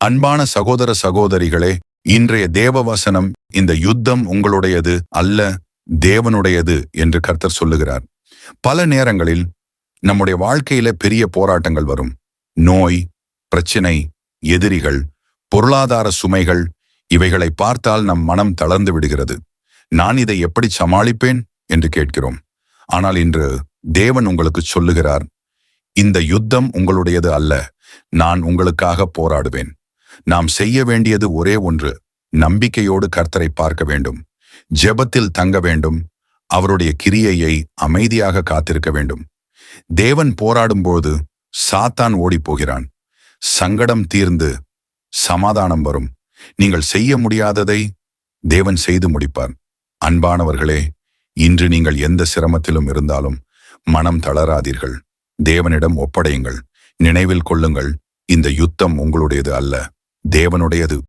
அன்பான சகோதர சகோதரிகளே இன்றைய தேவவசனம் இந்த யுத்தம் உங்களுடையது அல்ல தேவனுடையது என்று கர்த்தர் சொல்லுகிறார். பல நேரங்களில் நம்முடைய வாழ்க்கையில பெரிய போராட்டங்கள் வரும். நோய் பிரச்சினை எதிரிகள் பொருளாதார சுமைகள் இவைகளை பார்த்தால் நம் மனம் தளர்ந்து விடுகிறது. நான் இதை எப்படி சமாளிப்பேன் என்று கேட்கிறோம். ஆனால் இன்று தேவன் உங்களுக்கு சொல்லுகிறார் இந்த யுத்தம் உங்களுடையது அல்ல நான் உங்களுக்காக போராடுவேன். நாம் செய்ய வேண்டியது ஒரே ஒன்று நம்பிக்கையோடு கர்த்தரை பார்க்க வேண்டும் ஜெபத்தில் தங்க வேண்டும் அவருடைய கிரியையை அமைதியாக காத்திருக்க வேண்டும். தேவன் போராடும்போது சாத்தான் ஓடிப்போகிறான். சங்கடம் தீர்ந்து சமாதானம் வரும். நீங்கள் செய்ய முடியாததை தேவன் செய்து முடிப்பார். அன்பானவர்களே இன்று நீங்கள் எந்த சிரமத்திலும் இருந்தாலும் மனம் தளராதீர்கள். தேவனிடம் ஒப்படையுங்கள். நினைவில் கொள்ளுங்கள். இந்த யுத்தம் உங்களுடையது அல்ல. தேவனுடையது.